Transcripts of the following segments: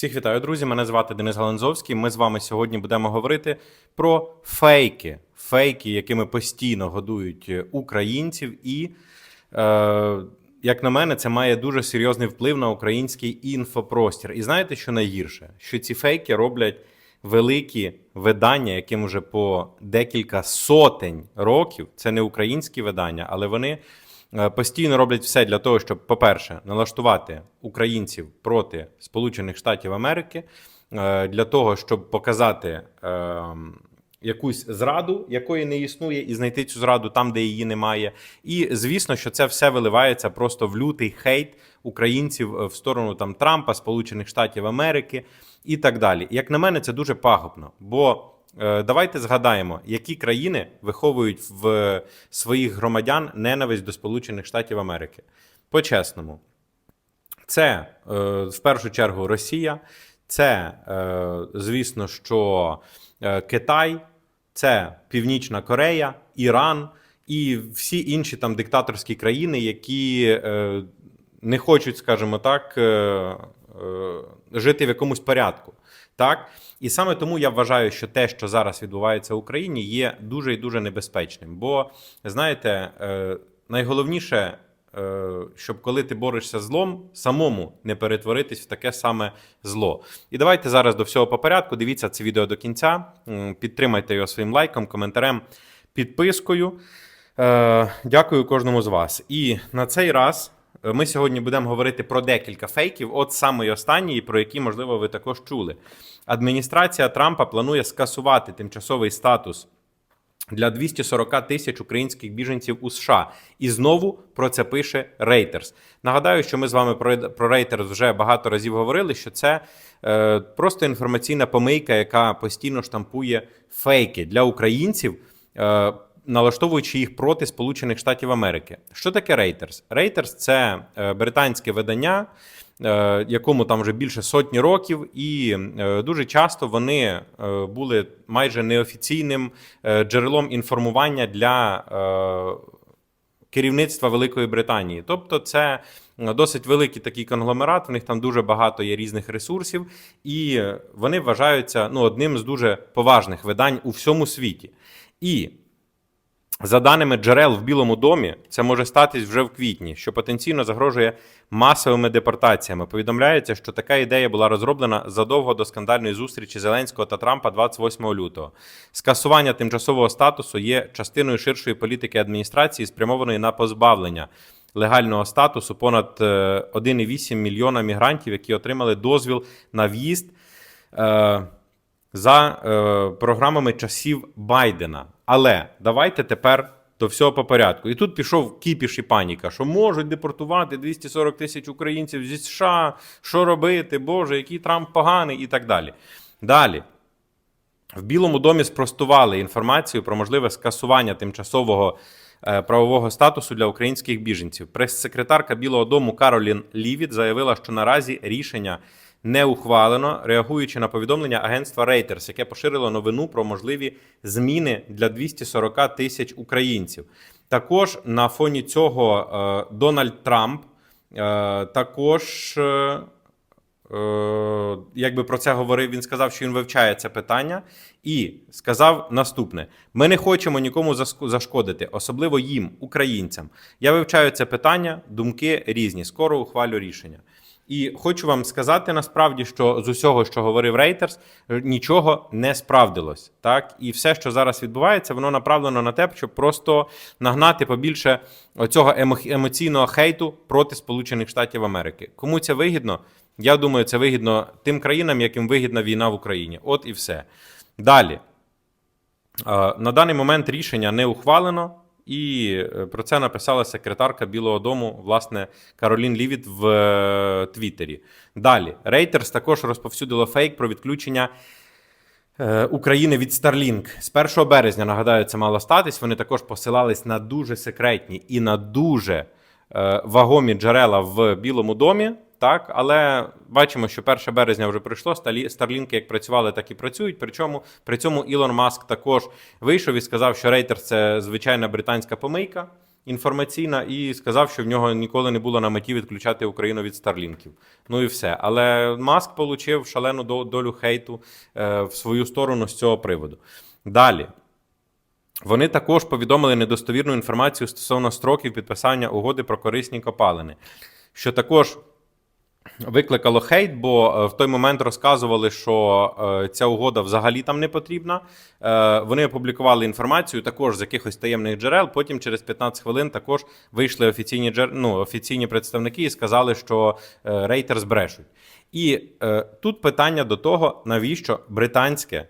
Всіх вітаю, друзі. Мене звати Денис Галанзовський. Ми з вами сьогодні будемо говорити про фейки, фейки, якими постійно годують е, українців, і, е, як на мене, це має дуже серйозний вплив на український інфопростір. І знаєте, що найгірше? Що ці фейки роблять великі видання, яким вже по декілька сотень років. Це не українські видання, але вони. Е, Постійно роблять все для того, щоб, по-перше, налаштувати українців проти Сполучених Штатів Америки, е, для того, щоб показати е, якусь зраду, якої не існує, і знайти цю зраду там, де її немає. І звісно, що це все виливається просто в лютий хейт українців е, в сторону там Трампа, Сполучених Штатів Америки і так далі. Як на мене, це дуже пагубно, бо. Е, Давайте згадаємо, які країни виховують в своїх громадян ненависть до Сполучених Штатів Америки. По-чесному, це е, в першу чергу Росія, це, е, звісно, що е, Китай, це Північна Корея, Іран і всі інші там диктаторські країни, які е, не хочуть, скажімо так, е, е, жити в якомусь порядку. Так? І саме тому я вважаю, що те, що зараз відбувається в Україні, є дуже і дуже небезпечним. Бо, знаєте, е, найголовніше, е, щоб коли ти борешся злом, самому не перетворитись в таке саме зло. І давайте зараз до всього по порядку. Дивіться це відео до кінця. Підтримайте його своїм лайком, коментарем, підпискою. Е, Дякую кожному з вас. І на цей раз ми сьогодні будемо говорити про декілька фейків. От самий останній, про які, можливо, ви також чули. Адміністрація Трампа планує скасувати тимчасовий статус для 240 тисяч українських біженців у США. І знову про це пише Reuters. Нагадаю, що ми з вами про, Reuters вже багато разів говорили, що це е, просто інформаційна помийка, яка постійно штампує фейки для українців. Е, Налаштовуючи їх проти Сполучених Штатів Америки. Що таке Reuters? Reuters – це е, британське видання, е, якому там вже більше сотні років, і е, дуже часто вони були майже неофіційним джерелом інформування для керівництва Великої Британії. Тобто, це досить великий такий конгломерат. В них там дуже багато є різних ресурсів, і вони вважаються ну, одним з дуже поважних видань у всьому світі. І за даними джерел в Білому домі, це може статись вже в квітні, що потенційно загрожує масовими депортаціями. Повідомляється, що така ідея була розроблена задовго до скандальної зустрічі Зеленського та Трампа 28 лютого. Скасування тимчасового статусу є частиною ширшої політики адміністрації, спрямованої на позбавлення легального статусу понад е, 1,8 мільйона мігрантів, які отримали дозвіл на в'їзд. За е, програмами часів Байдена. Але давайте тепер до всього по порядку. І тут пішов кіпіш і паніка, що можуть депортувати 240 тисяч українців зі США. Що робити? Боже, який Трамп поганий і так далі. Далі. В Білому домі спростували інформацію про можливе скасування тимчасового е, правового статусу для українських біженців. Прес-секретарка Білого Дому Каролін Лівіт заявила, що наразі рішення не ухвалено, реагуючи на повідомлення агентства Reuters, яке поширило новину про можливі зміни для 240 тисяч українців. Також на фоні цього е, Дональд Трамп е, також. е, якби про це говорив, він сказав, що він вивчає це питання, і сказав наступне: ми не хочемо нікому зашкодити, особливо їм, українцям. Я вивчаю це питання, думки різні. Скоро ухвалю рішення. І хочу вам сказати насправді, що з усього, що говорив Reuters, нічого не справдилось. Так, і все, що зараз відбувається, воно направлено на те, щоб просто нагнати побільше цього емоційного хейту проти Сполучених Штатів Америки. Кому це вигідно? Я думаю, це вигідно тим країнам, яким вигідна війна в Україні. От і все. Далі. Е, На даний момент рішення не ухвалено, і е, про це написала секретарка Білого Дому, власне, Каролін Лівіт в е, Твіттері. Далі. Reuters також розповсюдило фейк про відключення. е, України від Starlink. З 1 березня, нагадаю, це мало статись. Вони також посилались на дуже секретні і на дуже вагомі джерела в Білому домі. Так, але бачимо, що 1 березня вже прийшло. Сталі- Старлінки як працювали, так і працюють. Причому при цьому Ілон Маск також вийшов і сказав, що Reuters – це звичайна британська помийка інформаційна і сказав, що в нього ніколи не було на меті відключати Україну від старлінків. Ну і все. Але Маск отримав шалену долю хейту е, в свою сторону з цього приводу. Далі. Вони також повідомили недостовірну інформацію стосовно строків підписання угоди про корисні копалини, що також викликало хейт, бо е, в той момент розказували, що е, ця угода взагалі там не потрібна. Е, Вони опублікували інформацію також з якихось таємних джерел. Потім через 15 хвилин також вийшли офіційні джер... ну, офіційні представники і сказали, що е, Reuters брешуть. І тут питання до того, навіщо британське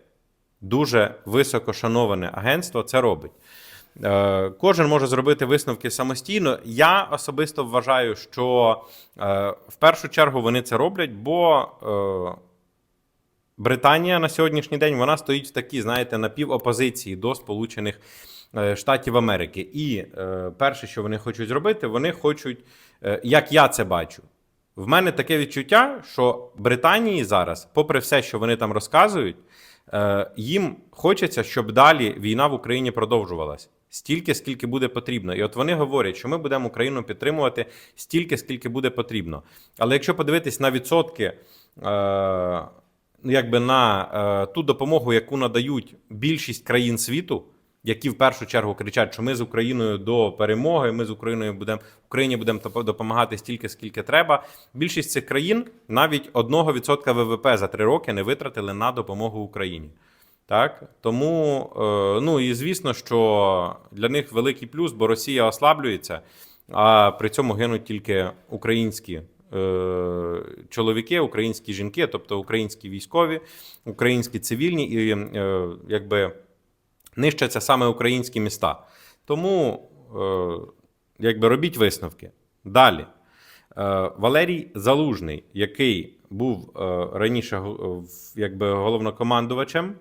дуже високо шановане агентство це робить. Е, Кожен може зробити висновки самостійно. Я особисто вважаю, що е, в першу чергу вони це роблять, бо е, Британія на сьогоднішній день вона стоїть в такій, знаєте, напівопозиції до Сполучених Штатів Америки. І перше, що вони хочуть зробити, вони хочуть, як я це бачу. В мене таке відчуття, що Британії зараз, попри все, що вони там розказують, їм хочеться, щоб далі війна в Україні продовжувалась. Стільки, скільки буде потрібно. І от вони говорять, що ми будемо Україну підтримувати стільки, скільки буде потрібно. Але якщо подивитись на відсотки, е, ну, якби на е, ту допомогу, яку надають більшість країн світу, які в першу чергу кричать, що ми з Україною до перемоги, ми з Україною будемо Україні будемо допомагати стільки, скільки треба. Більшість цих країн навіть 1% ВВП за три роки не витратили на допомогу Україні. Так тому, е, ну і звісно, що для них великий плюс, бо Росія ослаблюється, а при цьому гинуть тільки українські е, чоловіки, українські жінки, тобто українські військові, українські цивільні, і е, якби нищаться саме українські міста. Тому якби робіть висновки. Далі. Валерій Залужний, який був раніше якби головнокомандувачем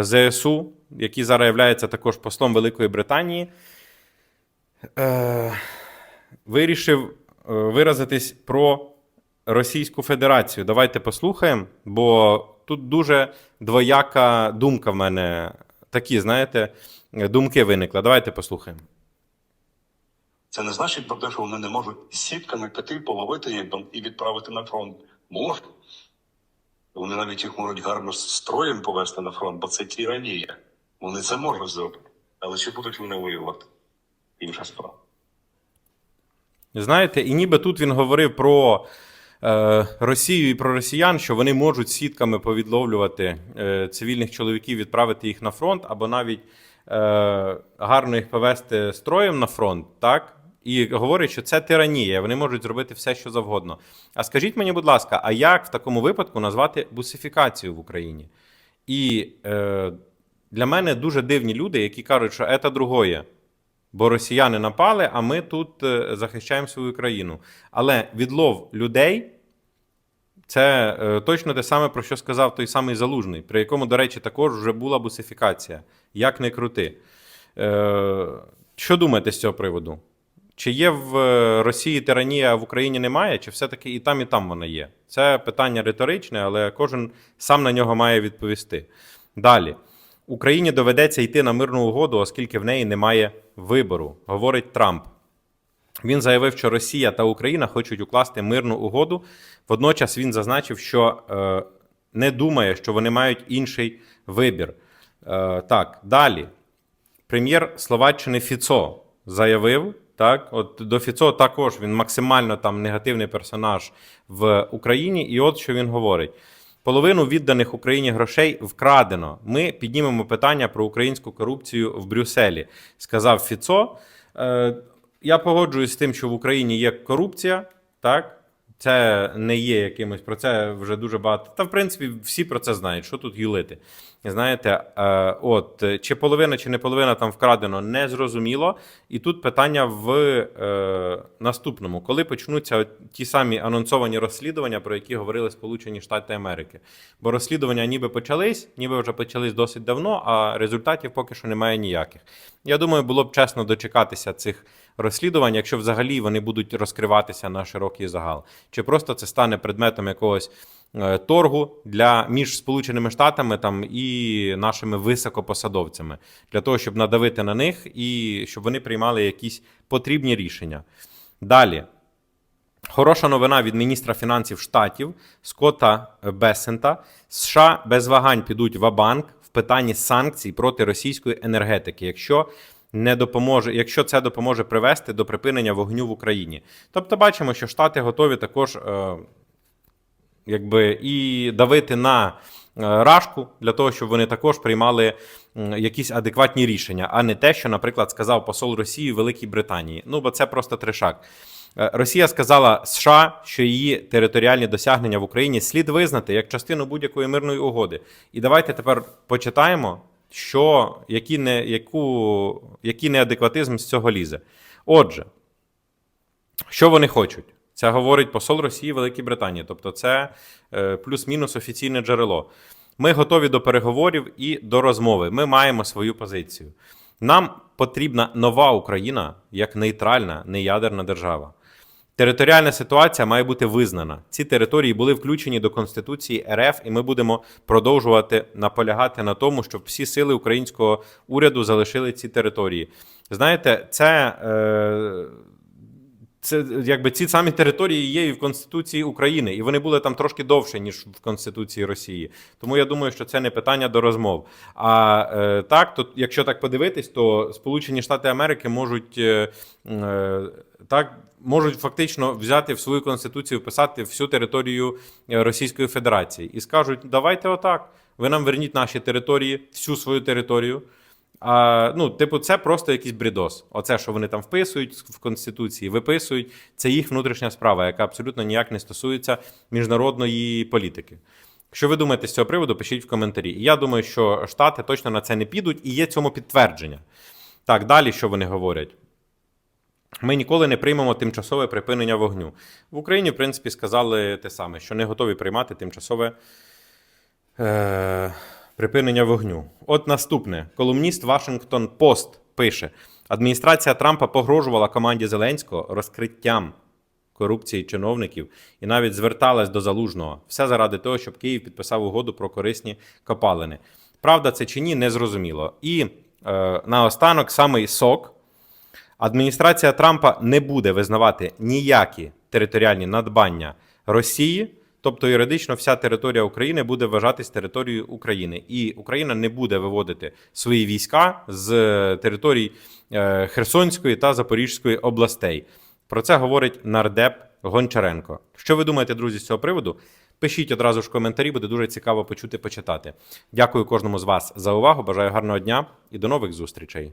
ЗСУ, який зараз є також послом Великої Британії, е, вирішив е, виразитись про Російську Федерацію. Давайте послухаємо, бо тут дуже двояка думка в мене. Такі, знаєте, думки виникли. Давайте послухаємо. Це не значить про те, що вони не можуть сітками піти, половити їх і відправити на фронт. Можуть. Вони навіть їх можуть гарно з строєм повести на фронт, бо це тиранія. Вони це можуть зробити. Але чи будуть вони воювати? Інша справа. Знаєте, і ніби тут він говорив про е, Росію і про росіян, що вони можуть сітками повідловлювати е, цивільних чоловіків, відправити їх на фронт, або навіть е, гарно їх повести строєм на фронт, так? І говорить, що це тиранія, вони можуть зробити все, що завгодно. А скажіть мені, будь ласка, а як в такому випадку назвати бусифікацію в Україні? І е, для мене дуже дивні люди, які кажуть, що це другое. Бо росіяни напали, а ми тут е, захищаємо свою країну. Але відлов людей це е, точно те саме, про що сказав той самий Залужний, при якому, до речі, також вже була бусифікація. Як не крути. Е, що думаєте з цього приводу? Чи є в е, Росії тиранія, а в Україні немає, чи все-таки і там, і там вона є? Це питання риторичне, але кожен сам на нього має відповісти. Далі. Україні доведеться йти на мирну угоду, оскільки в неї немає вибору, говорить Трамп. Він заявив, що Росія та Україна хочуть укласти мирну угоду. Водночас він зазначив, що е, не думає, що вони мають інший вибір. Е, так, далі. Прем'єр Словаччини Фіцо заявив. Так, от до Фіцо також він максимально там негативний персонаж в Україні. І от що він говорить: половину відданих Україні грошей вкрадено. Ми піднімемо питання про українську корупцію в Брюсселі, сказав Фіцо. Е, я погоджуюсь з тим, що в Україні є корупція, так. Це не є якимось про це вже дуже багато. Та в принципі всі про це знають, що тут юлити. Знаєте, е, от чи половина, чи не половина там вкрадено, не зрозуміло. І тут питання в е, наступному: коли почнуться ті самі анонсовані розслідування, про які говорили Сполучені Штати Америки. Бо розслідування ніби почались, ніби вже почались досить давно, а результатів поки що немає ніяких. Я думаю, було б чесно дочекатися цих розслідувань, якщо взагалі вони будуть розкриватися на широкий загал, чи просто це стане предметом якогось е, торгу для між Сполученими Штатами там і нашими високопосадовцями для того, щоб надавити на них і щоб вони приймали якісь потрібні рішення. Далі. Хороша новина від міністра фінансів штатів Скотта Бесента. США без вагань підуть в банк в питанні санкцій проти російської енергетики, якщо не допоможе, якщо це допоможе привести до припинення вогню в Україні. Тобто, бачимо, що Штати готові також е, якби і давити на е, рашку для того, щоб вони також приймали якісь адекватні рішення, а не те, що, наприклад, сказав посол Росії Великій Британії. Ну бо це просто трешак. Е, Росія сказала США, що її територіальні досягнення в Україні слід визнати як частину будь-якої мирної угоди. І давайте тепер почитаємо, що які не, яку, який неадекватизм з цього лізе. Отже, що вони хочуть? Це говорить посол Росії Великій Британії, тобто це е, плюс-мінус офіційне джерело. Ми готові до переговорів і до розмови. Ми маємо свою позицію. Нам потрібна нова Україна як нейтральна, неядерна держава. Територіальна ситуація має бути визнана. Ці території були включені до Конституції РФ, і ми будемо продовжувати наполягати на тому, щоб всі сили українського уряду залишили ці території. Знаєте, це. Е, це якби ці самі території є і в Конституції України, і вони були там трошки довше, ніж в Конституції Росії. Тому я думаю, що це не питання до розмов. А е, так, то якщо так подивитись, то Сполучені Штати Америки можуть е, е, так. Можуть фактично взяти в свою конституцію, вписати всю територію е, Російської Федерації і скажуть: давайте отак. Ви нам верніть наші території, всю свою територію. А, ну, типу, це просто якийсь брідос. Оце, що вони там вписують в Конституції, виписують, це їх внутрішня справа, яка абсолютно ніяк не стосується міжнародної політики. Що ви думаєте з цього приводу, пишіть в коментарі. Я думаю, що Штати точно на це не підуть, і є цьому підтвердження. Так, далі що вони говорять? Ми ніколи не приймемо тимчасове припинення вогню. В Україні, в принципі, сказали те саме, що не готові приймати тимчасове е, припинення вогню. От наступне. Колумніст Вашингтон Пост пише: адміністрація Трампа погрожувала команді Зеленського розкриттям корупції чиновників і навіть зверталась до залужного. Все заради того, щоб Київ підписав угоду про корисні копалини. Правда, це чи ні, незрозуміло. І е, наостанок самий сок. Адміністрація Трампа не буде визнавати ніякі територіальні надбання Росії, тобто юридично вся територія України буде вважатись територією України, і Україна не буде виводити свої війська з територій е, Херсонської та Запорізької областей. Про це говорить нардеп Гончаренко. Що ви думаєте, друзі, з цього приводу? Пишіть одразу ж коментарі, буде дуже цікаво почути, почитати. Дякую кожному з вас за увагу. Бажаю гарного дня і до нових зустрічей.